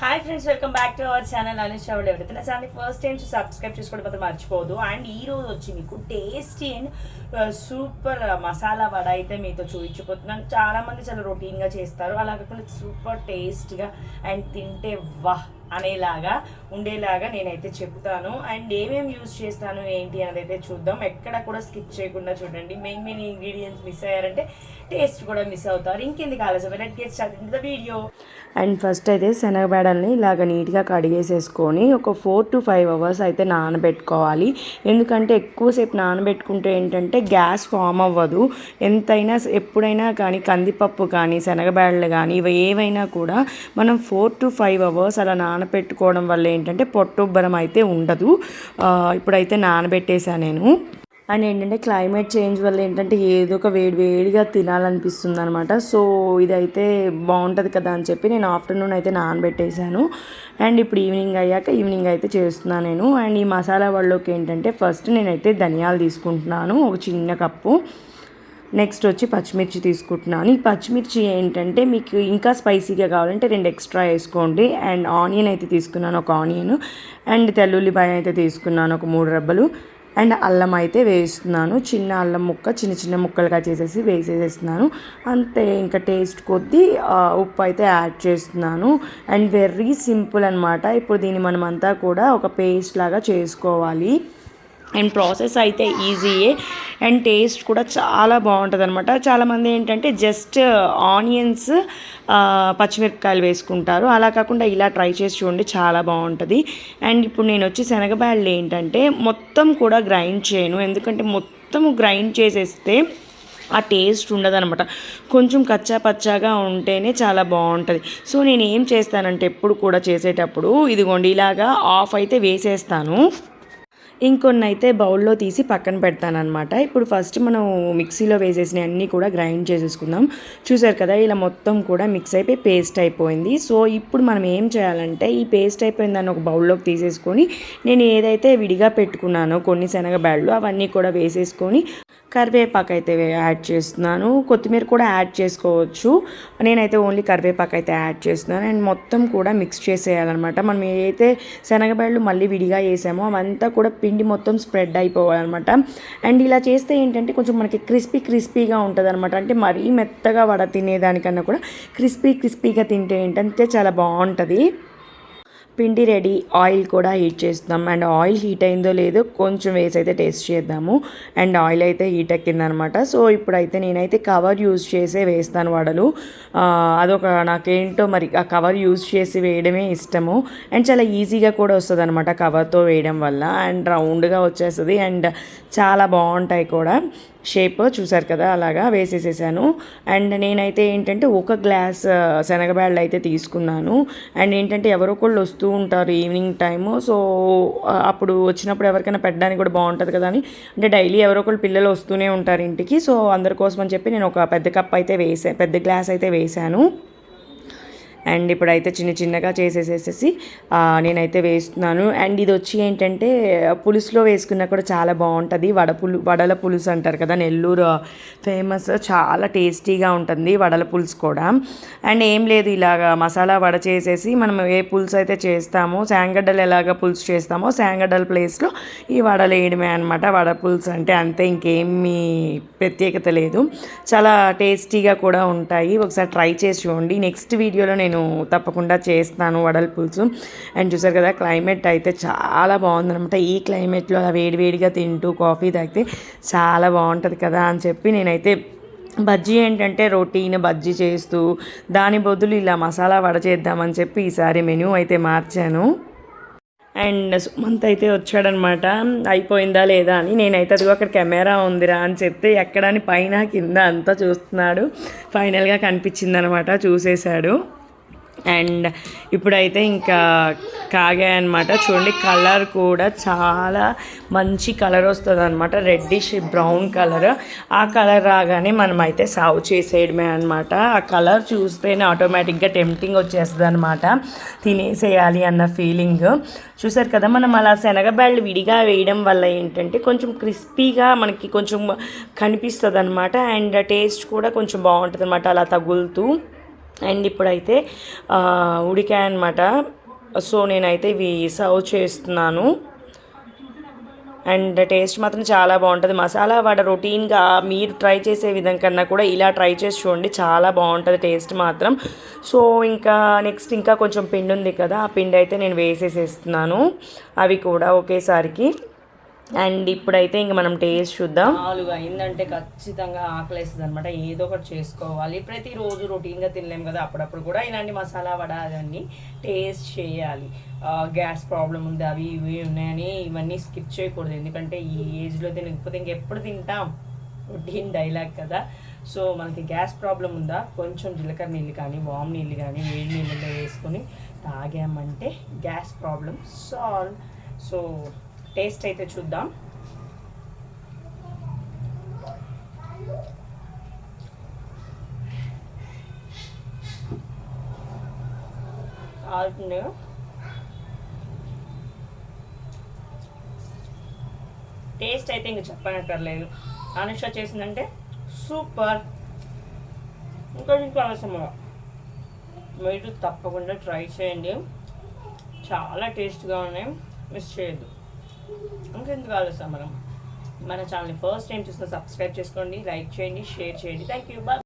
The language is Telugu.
Hi friends welcome back to our channel Anush అవడ్ ఎవరైతే నా ఛానల్ ఫస్ట్ టైం సబ్స్క్రైబ్ చేసుకోవడం మాత్రం మర్చిపోదు అండ్ ఈ రోజు వచ్చి మీకు tasty and super masala vada అయితే మీతో చూపించిపోతున్నాను చాలా మంది చాలా రొటీన్గా చేస్తారు. అలా కాకుండా సూపర్ టేస్ట్గా అండ్ తింటే వాహ్! అనేలాగా ఉండేలాగా నేనైతే చెప్తాను అండ్ ఏమేమి యూజ్ చేస్తాను ఏంటి అనేది అయితే చూద్దాం. ఎక్కడ కూడా స్కిప్ చేయకుండా చూడండి. మెయిన్ మెయిన్ ఇంగ్రీడియంట్స్ మిస్ అయ్యారంటే టేస్ట్ కూడా మిస్ అవుతారు. ఇంకెందుకు ఆలస్యం? Let get start in the video and first అయితే శనగబేడల్ని ఇలాగ నీట్గా కడిగేసేసుకొని ఒక ఫోర్ టు ఫైవ్ అవర్స్ అయితే నానబెట్టుకోవాలి. ఎందుకంటే ఎక్కువసేపు నానబెట్టుకుంటే ఏంటంటే గ్యాస్ ఫామ్ అవ్వదు. ఎంతైనా ఎప్పుడైనా కానీ కందిపప్పు కానీ శనగబేడలు కానీ ఇవి ఏవైనా కూడా మనం ఫోర్ టు ఫైవ్ అవర్స్ అలా నానబెట్టుకోవడం వల్ల ఏంటంటే పొట్టుబ్బరం అయితే ఉండదు. ఇప్పుడైతే నానబెట్టేశాను నేను. అండ్ ఏంటంటే క్లైమేట్ చేంజ్ వల్ల ఏంటంటే ఏదో ఒక వేడి వేడిగా తినాలనిపిస్తుంది అనమాట సో ఇదైతే బాగుంటుంది కదా అని చెప్పి నేను ఆఫ్టర్నూన్ అయితే నానబెట్టేశాను. అండ్ ఇప్పుడు ఈవినింగ్ అయ్యాక ఈవినింగ్ అయితే చేస్తున్నాను నేను. అండ్ ఈ మసాలా వాళ్ళకి ఏంటంటే ఫస్ట్ నేనైతే ధనియాలు తీసుకుంటున్నాను. ఒక చిన్న కప్పు. నెక్స్ట్ వచ్చి పచ్చిమిర్చి తీసుకుంటున్నాను. ఈ పచ్చిమిర్చి ఏంటంటే మీకు ఇంకా స్పైసీగా కావాలంటే రెండు ఎక్స్ట్రా వేసుకోండి. అండ్ ఆనియన్ అయితే తీసుకున్నాను ఒక ఆనియన్. అండ్ తెల్లుల్లిపాయ అయితే తీసుకున్నాను ఒక మూడు రబ్బలు. అండ్ అల్లం అయితే వేస్తున్నాను. చిన్న అల్లం ముక్క చిన్న చిన్న ముక్కలుగా చేసేసి వేసేసేస్తున్నాను అంతే ఇంకా టేస్ట్ కొద్దీ ఉప్పు అయితే యాడ్ చేస్తున్నాను. అండ్ వెరీ సింపుల్ అనమాట ఇప్పుడు దీన్ని మనమంతా కూడా ఒక పేస్ట్ లాగా చేసుకోవాలి. అండ్ ప్రాసెస్ అయితే ఈజీయే. అండ్ టేస్ట్ కూడా చాలా బాగుంటుంది అనమాట చాలామంది ఏంటంటే జస్ట్ uh, ఆనియన్స్ uh, పచ్చిమిరపకాయలు వేసుకుంటారు. అలా కాకుండా ఇలా ట్రై చేసి చూడండి చాలా బాగుంటుంది. అండ్ ఇప్పుడు నేను వచ్చి శనగబ్యాళ్ళు ఏంటంటే మొత్తం కూడా గ్రైండ్ చేయను. ఎందుకంటే మొత్తం గ్రైండ్ చేసేస్తే ఆ టేస్ట్ ఉండదనమాట కొంచెం కచ్చా పచ్చాగా ఉంటేనే చాలా బాగుంటుంది. సో నేను ఏం చేస్తానంటే ఎప్పుడు కూడా చేసేటప్పుడు ఇదిగోండి ఇలాగా ఆఫ్ అయితే వేసేస్తాను. ఇంకొన్ని అయితే బౌల్లో తీసి పక్కన పెడతానమాట ఇప్పుడు ఫస్ట్ మనం మిక్సీలో వేసేసిన అన్నీ కూడా గ్రైండ్ చేసేసుకుందాం. చూసారు కదా ఇలా మొత్తం కూడా మిక్స్ అయిపోయి పేస్ట్ అయిపోయింది. సో ఇప్పుడు మనం ఏం చేయాలంటే ఈ పేస్ట్ అయిపోయిన దాన్ని ఒక బౌల్లోకి తీసేసుకొని నేను ఏదైతే విడిగా పెట్టుకున్నానో కొన్ని శనగబ్యాళ్ళు అవన్నీ కూడా వేసేసుకొని కరివేపాకు అయితే యాడ్ చేస్తున్నాను. కొత్తిమీర కూడా యాడ్ చేసుకోవచ్చు. నేనైతే ఓన్లీ కరివేపాకు అయితే యాడ్ చేస్తున్నాను. అండ్ మొత్తం కూడా మిక్స్ చేసేయాలన్నమాట. మనం ఏదైతే శనగబెళ్ళు మళ్ళీ విడిగా వేసామో అవంతా కూడా పిండి మొత్తం స్ప్రెడ్ అయిపోవాలన్నమాట. అండ్ ఇలా చేస్తే ఏంటంటే కొంచెం మనకి క్రిస్పీ క్రిస్పీగా ఉంటుంది అనమాట అంటే మరీ మెత్తగా వడ తినేదానికన్నా కూడా క్రిస్పీ క్రిస్పీగా తింటే ఏంటంటే చాలా బాగుంటుంది. పిండి రెడీ ఆయిల్ కూడా హీట్ చేస్తున్నాం. అండ్ ఆయిల్ హీట్ అయిందో లేదో కొంచెం వేసి అయితే టేస్ట్ చేద్దాము. అండ్ ఆయిల్ అయితే హీట్ ఎక్కిందనమాట. సో ఇప్పుడైతే నేనైతే కవర్ యూజ్ చేసే వేస్తాను వడలు. అదొక నాకేంటో మరి ఆ కవర్ యూజ్ చేసి వేయడమే ఇష్టము. అండ్ చాలా ఈజీగా కూడా వస్తుంది అనమాట కవర్తో వేయడం వల్ల. అండ్ రౌండ్గా వచ్చేస్తుంది. అండ్ చాలా బాగుంటాయి కూడా. షేప్ చూసారు కదా అలాగా వేసేసేసాను. అండ్ నేనైతే ఏంటంటే ఒక గ్లాస్ శనగబ్యాళ్ళు అయితే తీసుకున్నాను. అండ్ ఏంటంటే ఎవరో ఒకళ్ళు వస్తూ ఉంటారు ఈవినింగ్ టైము. సో అప్పుడు వచ్చినప్పుడు ఎవరికైనా పెట్టడానికి కూడా బాగుంటుంది కదా అని. అంటే డైలీ ఎవరో ఒకళ్ళు పిల్లలు వస్తూనే ఉంటారు ఇంటికి. సో అందరి కోసం అని చెప్పి నేను ఒక పెద్ద కప్ అయితే వేసా పెద్ద గ్లాస్ అయితే వేసాను. అండ్ ఇప్పుడైతే చిన్న చిన్నగా చేసేసేసేసి నేనైతే వేస్తున్నాను. అండ్ ఇది వచ్చి ఏంటంటే పులుసులో వేసుకున్నా కూడా చాలా బాగుంటుంది. వడపులు వడల పులుసు అంటారు కదా నెల్లూరు ఫేమస్ చాలా టేస్టీగా ఉంటుంది వడల పులుసు కూడా. అండ్ ఏం లేదు ఇలాగా మసాలా వడ చేసేసి మనం ఏ పులుసు అయితే చేస్తామో శాంగడ్డలు ఎలాగ పులుసు చేస్తామో శాంగడ్డల ప్లేస్లో ఈ వడలు వేయడమే అనమాట వడ పులుసు అంటే అంతే ఇంకేమీ ప్రత్యేకత లేదు. చాలా టేస్టీగా కూడా ఉంటాయి. ఒకసారి ట్రై చేసి చూడండి. నెక్స్ట్ వీడియోలో నేను నేను తప్పకుండా చేస్తాను వడల పులుసు అండ్ చూసారు కదా క్లైమేట్ అయితే చాలా బాగుందనమాట ఈ క్లైమేట్లో అలా వేడివేడిగా తింటూ కాఫీ తాగితే చాలా బాగుంటుంది కదా అని చెప్పి నేనైతే బజ్జీ ఏంటంటే రొటీన్ బజ్జీ చేస్తూ దాని బదులు ఇలా మసాలా వడ చేద్దామని చెప్పి ఈసారి మెనూ అయితే మార్చాను. అండ్ సుమంత్ అయితే వచ్చాడనమాట అయిపోయిందా లేదా అని. నేనైతే అదిగో అక్కడ కెమెరా ఉందిరా అని చెప్తే ఎక్కడని పైన కింద అంతా చూస్తున్నాడు. ఫైనల్గా కనిపించిందనమాట చూసేశాడు. అండ్ ఇప్పుడైతే ఇంకా కాగాయన్నమాట చూడండి కలర్ కూడా చాలా మంచి కలర్ వస్తుంది అనమాట రెడ్డిష్ బ్రౌన్ కలర్. ఆ కలర్ రాగానే మనం అయితే సాగు చేసేయడమే అనమాట ఆ కలర్ చూస్తేనే ఆటోమేటిక్గా టెంప్టింగ్ వచ్చేస్తుంది అనమాట తినేసేయాలి అన్న ఫీలింగ్ చూసారు కదా మనం అలా శనగబ్యాళ్ళు విడిగా వేయడం వల్ల ఏంటంటే కొంచెం క్రిస్పీగా మనకి కొంచెం కనిపిస్తుంది అనమాట అండ్ టేస్ట్ కూడా కొంచెం బాగుంటుంది అనమాట అలా తగులుతూ. అండ్ ఇప్పుడైతే ఉడికాయ అనమాట సో నేనైతే ఇవి సర్వ్ చేస్తున్నాను. అండ్ టేస్ట్ మాత్రం చాలా బాగుంటుంది. మసాలా వడ రొటీన్గా మీరు ట్రై చేసే విధం కన్నా కూడా ఇలా ట్రై చేసి చూడండి చాలా బాగుంటుంది టేస్ట్ మాత్రం. సో ఇంకా నెక్స్ట్ ఇంకా కొంచెం పిండి ఉంది కదా ఆ పిండి అయితే నేను వేసేసేస్తున్నాను. అవి కూడా ఒకేసారికి. అండ్ ఇప్పుడైతే ఇంక మనం టేస్ట్ చూద్దాం. ఆలుగా అయిందంటే ఖచ్చితంగా ఆకలేస్తుంది అనమాట ఏదో ఒకటి చేసుకోవాలి. ప్రతిరోజు రొటీన్గా తినలేము కదా అప్పుడప్పుడు కూడా ఇలాంటి మసాలా వడ అవన్నీ టేస్ట్ చేయాలి. గ్యాస్ ప్రాబ్లం ఉంది అవి ఇవి ఉన్నాయని ఇవన్నీ స్కిప్ చేయకూడదు. ఎందుకంటే ఈ ఏజ్లో తినకపోతే ఇంకెప్పుడు తింటాం. రొటీన్ డైలాగ్ కదా. సో మనకి గ్యాస్ ప్రాబ్లం ఉందా? కొంచెం జీలకర్ర నీళ్ళు కానీ వామ్ నీళ్ళు కానీ వేడి నీళ్ళలో వేసుకొని తాగామంటే gas problem solve. So taste అయితే చూద్దాం. ఆడుతుంది టేస్ట్ అయితే ఇంక చెప్పనక్కర్లేదు. అనుష చేసిందంటే సూపర్. ఇంకా ఇంకా మీరు తప్పకుండా ట్రై చేయండి. చాలా టేస్ట్గా ఉన్నాయి. మిస్ చేయొద్దు. ఇంకెందుకు ఆలోచిస్తాం మనం? మన ఛానల్ని ఫస్ట్ టైం చూసిన సబ్స్క్రైబ్ చేసుకోండి లైక్ చేయండి షేర్ చేయండి. Thank you bye